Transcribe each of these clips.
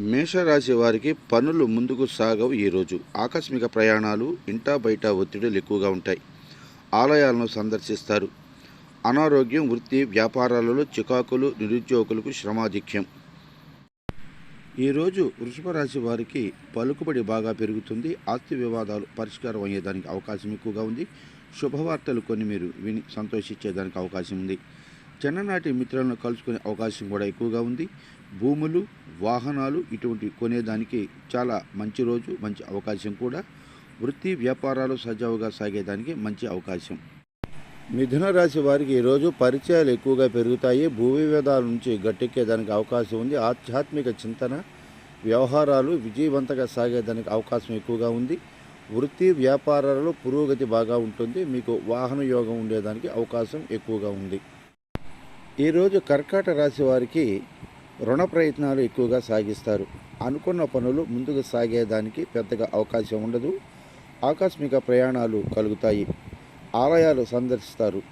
మేషరాశి వారికి పనులు ముందుకు సాగవు ఈరోజు ఆకస్మిక ప్రయాణాలు ఇంటా బయట ఒత్తిడులు ఎక్కువగా ఉంటాయి. ఆలయాలను సందర్శిస్తారు. అనారోగ్యం వృత్తి వ్యాపారాలలో చికాకులు నిరుద్యోగులకు శ్రమాధిక్యం. ఈరోజు వృషభ రాశి వారికి పలుకుబడి బాగా పెరుగుతుంది. ఆస్తి వివాదాలు పరిష్కారం అయ్యేదానికి అవకాశం ఎక్కువగా ఉంది. శుభవార్తలు కొన్ని మీరు విని సంతోషించేదానికి అవకాశం ఉంది. చిన్ననాటి మిత్రులను కలుసుకునే అవకాశం కూడా ఎక్కువగా ఉంది. భూములు వాహనాలు ఇటువంటి కొనేదానికి చాలా మంచి రోజు మంచి అవకాశం కూడా. వృత్తి వ్యాపారాలు సజావుగా సాగేదానికి మంచి అవకాశం. మిథున రాశి వారికి ఈరోజు పరిచయాలు ఎక్కువగా పెరుగుతాయి. భూ వివాదాల నుంచి గట్టెక్కేదానికి అవకాశం ఉంది. ఆధ్యాత్మిక చింతన వ్యవహారాలు విజయవంతంగా సాగేదానికి అవకాశం ఎక్కువగా ఉంది. వృత్తి వ్యాపారాలలో పురోగతి బాగా ఉంటుంది. మీకు వాహన యోగం ఉండేదానికి అవకాశం ఎక్కువగా ఉంది. ఈరోజు కర్కాట రాశి వారికి రుణ ప్రయత్నాలు ఎక్కువగా సాగిస్తారు. అనుకున్న పనులు ముందుకు సాగేదానికి పెద్దగా అవకాశం ఉండదు. ఆకస్మిక ప్రయాణాలు కలుగుతాయి. ఆలయాలు సందర్శిస్తారు.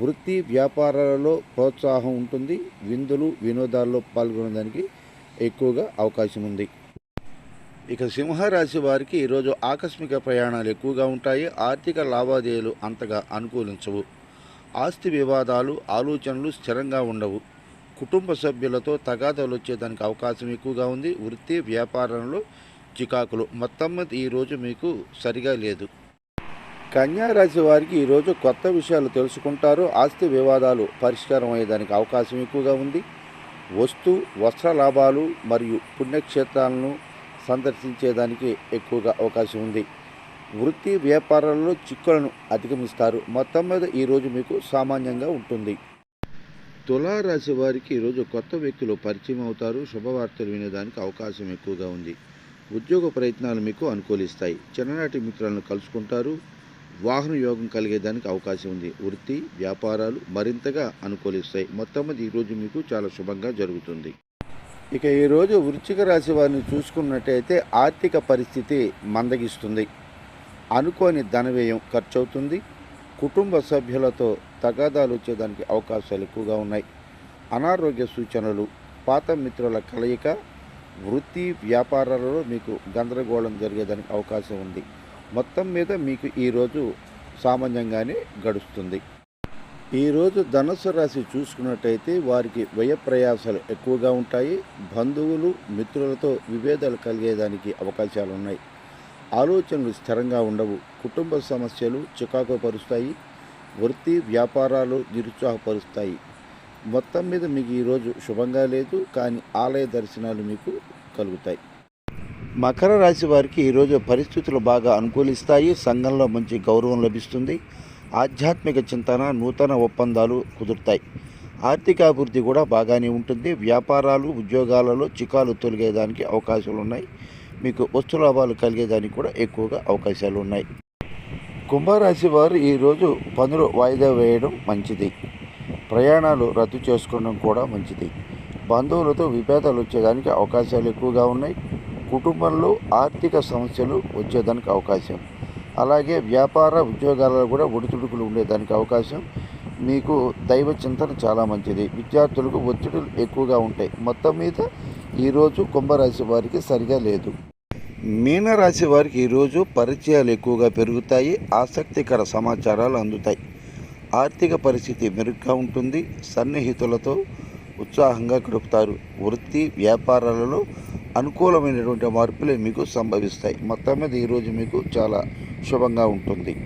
వృత్తి వ్యాపారాలలో ప్రోత్సాహం ఉంటుంది. విందులు వినోదాల్లో పాల్గొనడానికి ఎక్కువగా అవకాశం ఉంది. ఇక సింహరాశి వారికి ఈరోజు ఆకస్మిక ప్రయాణాలు ఎక్కువగా ఉంటాయి. ఆర్థిక లావాదేవీలు అంతగా అనుకూలించవు. ఆస్తి వివాదాలు ఆలోచనలు స్థిరంగా ఉండవు. కుటుంబ సభ్యులతో తగాదాలు వచ్చేదానికి అవకాశం ఎక్కువగా ఉంది. వృత్తి వ్యాపారంలో చికాకులు. మొత్తం ఈరోజు మీకు సరిగా లేదు. కన్యా రాశి వారికి ఈరోజు కొత్త విషయాలు తెలుసుకుంటారు. ఆస్తి వివాదాలు పరిష్కారం అయ్యేదానికి అవకాశం ఎక్కువగా ఉంది. వస్తు వస్త్ర లాభాలు మరియు పుణ్యక్షేత్రాలను సందర్శించేదానికి ఎక్కువగా అవకాశం ఉంది. వృత్తి వ్యాపారాలలో చిక్కులను అధిగమిస్తారు. మొత్తం మీద ఈరోజు మీకు సామాన్యంగా ఉంటుంది. తులారాశి వారికి ఈరోజు కొత్త వ్యక్తులు పరిచయం అవుతారు. శుభవార్తలు వినేదానికి అవకాశం ఎక్కువగా ఉంది. ఉద్యోగ ప్రయత్నాలు మీకు అనుకూలిస్తాయి. చిన్ననాటి మిత్రులను కలుసుకుంటారు. వాహన యోగం కలిగేదానికి అవకాశం ఉంది. వృత్తి వ్యాపారాలు మరింతగా అనుకూలిస్తాయి. మొత్తం మీద ఈరోజు మీకు చాలా శుభంగా జరుగుతుంది. ఇక ఈరోజు వృశ్చిక రాశి వారిని చూసుకున్నట్టయితే ఆర్థిక పరిస్థితి మందగిస్తుంది. అనుకోని ధన వ్యయం ఖర్చు అవుతుంది కుటుంబ సభ్యులతో తగాదాలు వచ్చేదానికి అవకాశాలు ఎక్కువగా ఉన్నాయి. అనారోగ్య సూచనలు పాత మిత్రుల కలయిక వృత్తి వ్యాపారాలలో మీకు గందరగోళం జరిగేదానికి అవకాశం ఉంది. మొత్తం మీద మీకు ఈరోజు సామాన్యంగానే గడుస్తుంది. ఈరోజు ధనుసు రాశి చూసుకున్నట్టయితే వారికి వ్యయ ప్రయాసాలు ఎక్కువగా ఉంటాయి. బంధువులు మిత్రులతో విభేదాలు కలిగేదానికి అవకాశాలు ఉన్నాయి ఆలోచనలు స్థిరంగా ఉండవు. కుటుంబ సమస్యలు చికాకు పరుస్తాయి. వృత్తి వ్యాపారాలు నిరుత్సాహపరుస్తాయి. మొత్తం మీద మీకు ఈరోజు శుభంగా లేదు. కానీ ఆలయ దర్శనాలు మీకు కలుగుతాయి. మకర రాశి వారికి ఈరోజు పరిస్థితులు బాగా అనుకూలిస్తాయి. సంఘంలో మంచి గౌరవం లభిస్తుంది. ఆధ్యాత్మిక చింతన నూతన ఒప్పందాలు కుదురుతాయి. ఆర్థికాభివృద్ధి కూడా బాగానే ఉంటుంది. వ్యాపారాలు ఉద్యోగాలలో చికాలు తొలగేదానికి అవకాశాలు ఉన్నాయి మీకు వస్తు లాభాలు కలిగేదానికి కూడా ఎక్కువగా అవకాశాలు ఉన్నాయి. కుంభరాశి వారు ఈరోజు పనులు వాయిదా వేయడం మంచిది. ప్రయాణాలు రద్దు చేసుకోవడం కూడా మంచిది. బంధువులతో విభేదాలు వచ్చేదానికి అవకాశాలు ఎక్కువగా ఉన్నాయి. కుటుంబంలో ఆర్థిక సమస్యలు వచ్చేదానికి అవకాశం. అలాగే వ్యాపార ఉద్యోగాలలో కూడా ఒడిదుడుకులు ఉండేదానికి అవకాశం. మీకు దైవ చింతన చాలా మంచిది. విద్యార్థులకు ఒత్తిడులు ఎక్కువగా ఉంటాయి. మొత్తం మీద ఈరోజు కుంభరాశి వారికి సరిగా లేదు. మీనరాశి వారికి ఈరోజు పరిచయాలు ఎక్కువగా పెరుగుతాయి ఆసక్తికర సమాచారాలు అందుతాయి. ఆర్థిక పరిస్థితి మెరుగ్గా ఉంటుంది సన్నిహితులతో ఉత్సాహంగా గడుపుతారు. వృత్తి వ్యాపారాలలో అనుకూలమైనటువంటి మార్పులే మీకు సంభవిస్తాయి. మొత్తం మీద ఈరోజు మీకు చాలా శుభంగా ఉంటుంది.